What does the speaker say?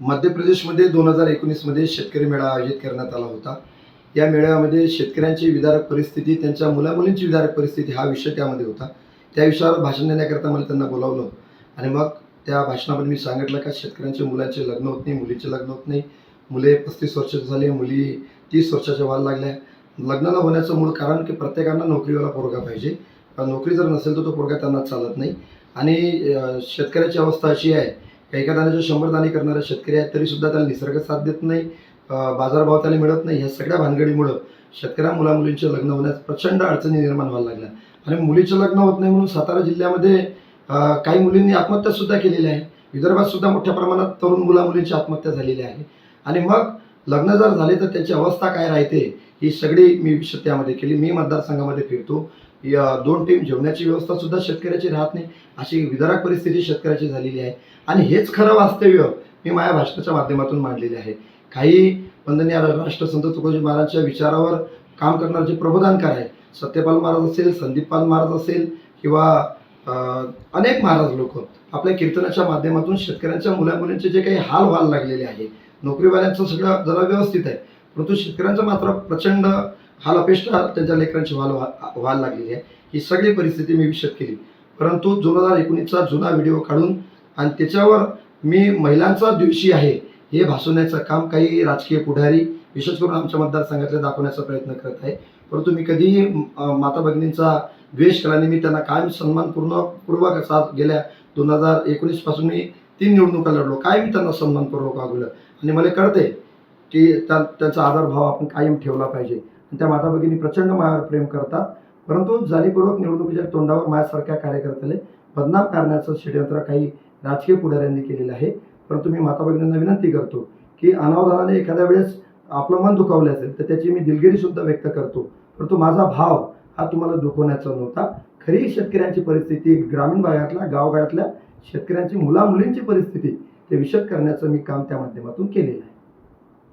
मध्य प्रदेशमध्ये दोन हजार एकोणीसमध्ये शेतकरी मेळा आयोजित करण्यात आला होता. या मेळाव्यामध्ये शेतकऱ्यांची विदारक परिस्थिती त्यांच्या मुलामुलींची विदारक परिस्थिती हा विषय त्यामध्ये होता. त्या विषयावर भाषण देण्याकरता मला त्यांना बोलावलं. आणि मग त्या भाषणामध्ये मी सांगितलं का शेतकऱ्यांच्या मुलांचे लग्न होत नाही मुलीचे लग्न होत नाही. मुले पस्तीस वर्षाचे झाले मुली तीस वर्षाच्या व्हायला लागल्या. लग्न न होण्याचं मूळ कारण की प्रत्येकांना नोकरीवाला पोरगा पाहिजे. नोकरी जर नसेल तर तो पोरगा त्यांना चालत नाही. आणि शेतकऱ्याची अवस्था अशी आहे काही एका दाण्याचे शंभर दाणे करणारे शेतकरी आहेत तरीसुद्धा त्याला निसर्ग साथ देत नाही बाजारभाव त्याला मिळत नाही ह्या सगळ्या भानगडीमुळं शेतकऱ्या मुलामुलींचे लग्न होण्यास प्रचंड अडचणी निर्माण व्हायला लागल्या. आणि मुलीचं लग्न होत नाही म्हणून सातारा जिल्ह्यामध्ये काही मुलींनी आत्महत्यासुद्धा केलेल्या आहे. विदर्भात सुद्धा मोठ्या प्रमाणात तरुण मुलामुलींची आत्महत्या झालेली आहे. आणि मग लग्न जर झाले तर त्याची अवस्था काय राहते ही सगळी मी विषय त्यामध्ये केली. मी मतदारसंघामध्ये फिरतो. या दोन टीम जेवणाची व्यवस्था सुद्धा शेतकऱ्याची राहत नाही. अशी विदारक परिस्थिती शेतकऱ्याची झालेली आहे. आणि हेच खरं वास्तव्य मी माझ्या भाषणाच्या माध्यमातून मांडलेले आहे. काही वंदनीय राष्ट्रसंत तुकोजी महाराजांच्या विचारावर काम करणारे जे प्रबोधनकार आहे सत्यपाल महाराज असेल संदीपपाल महाराज असेल किंवा अनेक महाराज लोक आपल्या कीर्तनाच्या माध्यमातून शेतकऱ्यांच्या मुलामुलींचे जे काही हाल व्हायला लागलेले आहे नोकरीवाल्यांचं सगळं जरा व्यवस्थित आहे. परंतु शेतकऱ्यांचं मात्र प्रचंड हाल अपेष्टा त्यांच्या लेकरांची व्हाल व्हा- व्हायला लागलेली आहे. ही सगळी परिस्थिती मी विशद केली. परंतु दोन हजार एकोणीसचा जुना व्हिडिओ काढून आणि त्याच्यावर मी महिलांचा दिवशी आहे हे भासवण्याचं काम काही राजकीय पुढारी विशेष करून आमच्या मतदारसंघातले दाखवण्याचा प्रयत्न करत आहे. परंतु मी कधीही माता भगिनींचा द्वेष केला मी त्यांना कायम सन्मानपूर्णपूर्वक असा गेल्या दोन हजार एकोणीसपासून मी तीन निवडणुका लढलो. काय मी त्यांना सन्मानपूर्वक वागवलं. आणि मला कळते की त्या त्यांचा आदरभाव आपण कायम ठेवला पाहिजे. त्या माता भगिनी प्रचंड मायावर प्रेम करतात. परंतु जालीपूर्वक निवडणुकीच्या तोंडावर माझ्यासारख्या कार्यकर्त्याला बदनाम करण्याचं षडयंत्र काही राजकीय पुढाऱ्यांनी केलेलं आहे. परंतु मी माता भगिनींना विनंती करतो की अनावधानाने एखाद्या वेळेस आपलं मन दुखावलं असेल तर त्याची मी दिलगिरीसुद्धा व्यक्त करतो. परंतु माझा भाव हा तुम्हाला दुखवण्याचा नव्हता. खरी शेतकऱ्यांची परिस्थिती ग्रामीण भागातल्या गावगाड्यातल्या शेतकऱ्यांची मुलामुलींची परिस्थिती ते विशद करण्याचं मी काम त्या माध्यमातून केलेलं आहे.